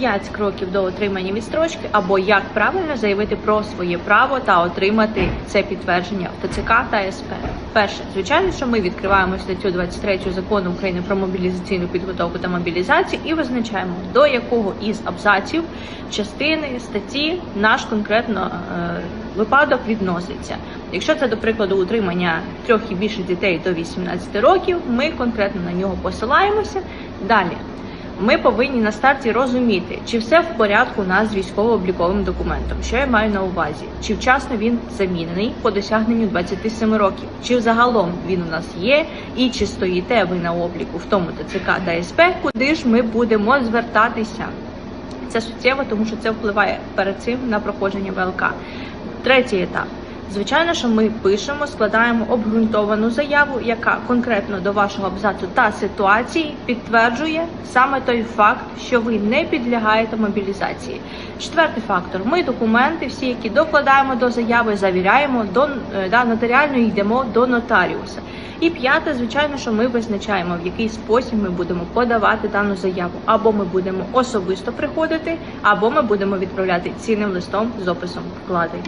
5 кроків до отримання відстрочки, або як правильно заявити про своє право та отримати це підтвердження в ТЦК та СП. Перше, звичайно, що ми відкриваємо статтю 23 закону України про мобілізаційну підготовку та мобілізацію і визначаємо до якого із абзаців частини статті наш конкретно е, випадок відноситься. Якщо це, до прикладу, утримання трьох і більше дітей до 18 років, ми конкретно на нього посилаємося. Далі ми повинні на старті розуміти, чи все в порядку у нас з військово-обліковим документом. Що я маю на увазі? Чи вчасно він замінений по досягненню 27 років? Чи взагалом він у нас є, і чи стоїте ви на обліку в тому ТЦК та СП, куди ж ми будемо звертатися? Це суттєво, тому що це впливає перед цим на проходження ВЛК. Третій етап. Звичайно, що ми пишемо, складаємо обґрунтовану заяву, яка конкретно до вашого абзацу та ситуації підтверджує саме той факт, що ви не підлягаєте мобілізації. Четвертий фактор: ми документи, всі, які докладаємо до заяви, завіряємо до е, да, нотаріально йдемо до нотаріуса. І п'яте, звичайно, що ми визначаємо, в який спосіб ми будемо подавати дану заяву. Або ми будемо особисто приходити, або ми будемо відправляти цінним листом з описом вкладень.